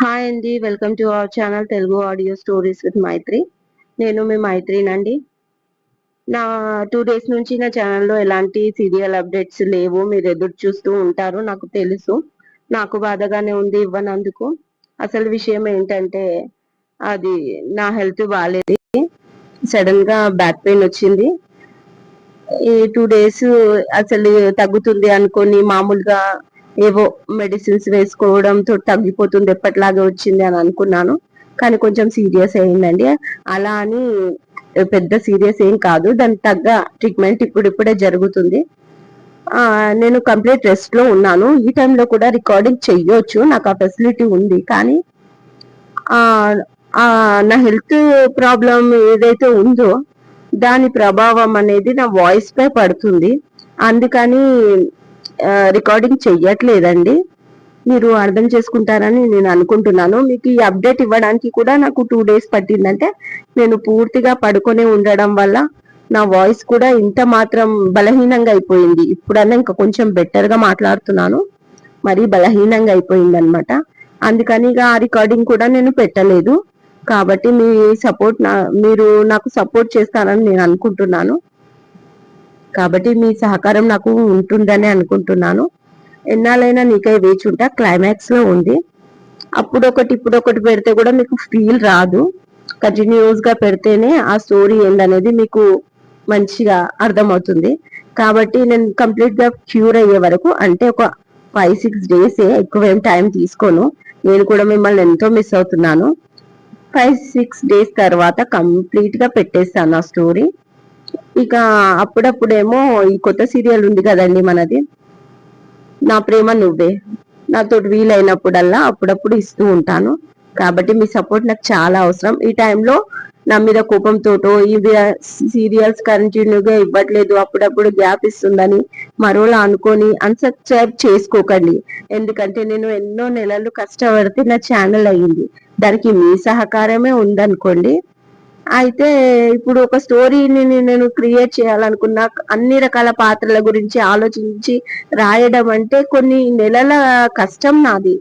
Hi అండి welcome to our channel Telugu audio stories with Maithri నేను మీ మైత్రినండి. నా టూ డేస్ నుంచి నా ఛానల్లో ఎలాంటి సీరియల్ అప్డేట్స్ లేవు. మీరు ఎదురు చూస్తూ ఉంటారు. నాకు తెలుసు. నాకు బాధగానే ఉంది ఇవ్వనందుకు. అసలు విషయం ఏంటంటే అది నా హెల్త్ బాగాలేదు సడన్గా బ్యాక్ పెయిన్ వచ్చింది. ఈ టూ డేస్ అసలు తగ్గుతుంది అనుకొని మామూలుగా ఏవో మెడిసిన్స్ వేసుకోవడంతో తగ్గిపోతుంది ఎప్పటిలాగే వచ్చింది అని అనుకున్నాను. కానీ కొంచెం సీరియస్ అయిందండి. అలా అని పెద్ద సీరియస్ ఏం కాదు. దానికి తగ్గ ట్రీట్మెంట్ ఇప్పుడిప్పుడే జరుగుతుంది. నేను కంప్లీట్ రెస్ట్లో ఉన్నాను. ఈ టైంలో కూడా రికార్డింగ్ చెయ్యొచ్చు. నాకు ఆ ఫెసిలిటీ ఉంది. కానీ నా హెల్త్ ప్రాబ్లం ఏదైతే ఉందో దాని ప్రభావం అనేది నా వాయిస్ పై పడుతుంది. అందుకని రికార్డింగ్ చెయ్యట్లేదండి. మీరు అర్థం చేసుకుంటారని నేను అనుకుంటున్నాను. మీకు ఈ అప్డేట్ ఇవ్వడానికి కూడా నాకు టూ డేస్ పట్టిందంటే నేను పూర్తిగా పడుకొని ఉండడం వల్ల నా వాయిస్ కూడా ఇంత మాత్రం బలహీనంగా అయిపోయింది. ఇప్పుడన్నా ఇంకా కొంచెం బెటర్గా మాట్లాడుతున్నాను. మరీ బలహీనంగా అయిపోయింది అనమాట అందుకని ఇక ఆ రికార్డింగ్ కూడా నేను పెట్టలేదు. కాబట్టి మీ సపోర్ట్ నా మీరు నాకు సపోర్ట్ చేస్తారని నేను అనుకుంటున్నాను. కాబట్టి మీ సహకారం నాకు ఉంటుందని అనుకుంటున్నాను. ఎన్నాళ్ళైనా నీకై వేచి ఉంటా క్లైమాక్స్లో ఉంది. అప్పుడు ఒకటి ఇప్పుడు ఒకటి పెడితే కూడా మీకు ఫీల్ రాదు. కంటిన్యూస్గా పెడితేనే ఆ స్టోరీ ఏందనేది మీకు మంచిగా అర్థమవుతుంది. కాబట్టి నేను కంప్లీట్గా క్యూర్ అయ్యే వరకు అంటే ఒక ఫైవ్ సిక్స్ డేస్ ఎక్కువ ఏం టైం తీసుకోను. నేను కూడా మిమ్మల్ని ఎంతో మిస్ అవుతున్నాను. ఫైవ్ సిక్స్ డేస్ తర్వాత కంప్లీట్గా పెట్టేస్తాను ఆ స్టోరీ. ఇక అప్పుడప్పుడేమో ఈ కొత్త సీరియల్ ఉంది కదండి మనది. నా ప్రేమ నువ్వే. నాతో వీలైనప్పుడల్లా అప్పుడప్పుడు ఇస్తూ ఉంటాను. కాబట్టి మీ సపోర్ట్ నాకు చాలా అవసరం. ఈ టైంలో నా మీద కోపంతోటో ఇవి సీరియల్స్ కంటిన్యూగా ఇవ్వట్లేదు అప్పుడప్పుడు గ్యాప్ ఇస్తుందని మరోలా అనుకొని అన్సబ్స్క్రైబ్ చేసుకోకండి. ఎందుకంటే నేను ఎన్నో నెలలు కష్టపడితే నా ఛానల్ అయ్యింది. దానికి మీ సహకారమే ఉందనుకోండి. అయితే ఇప్పుడు ఒక స్టోరీని నేను క్రియేట్ చేయాలనుకున్నా అన్ని రకాల పాత్రల గురించి ఆలోచించి రాయడం అంటే కొన్ని నెలల కష్టం నాది.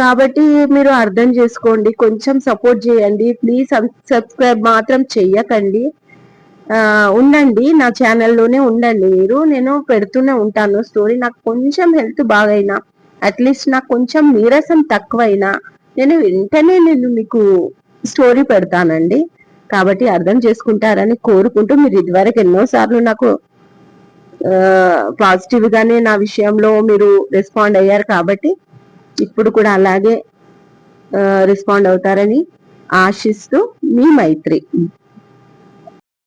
కాబట్టి మీరు అర్థం చేసుకోండి కొంచెం సపోర్ట్ చేయండి ప్లీజ్ సబ్స్క్రైబ్ మాత్రం చెయ్యకండి. ఉండండి నా ఛానల్లోనే ఉండండి మీరు. నేను పెడుతూనే ఉంటాను. స్టోరీ నాకు కొంచెం హెల్త్ బాగైనా అట్లీస్ట్ నాకు కొంచెం నీరసం తక్కువైనా నేను వెంటనే నేను మీకు స్టోరీ పెడతానండి. కాబట్టి అర్థం చేసుకుంటారని కోరుకుంటూ మీరు ఇదివరకు ఎన్నోసార్లు నాకు పాజిటివ్ గానే నా విషయంలో మీరు రెస్పాండ్ అయ్యారు కాబట్టి ఇప్పుడు కూడా అలాగే రెస్పాండ్ అవుతారని ఆశిస్తూ మీ మైత్రి.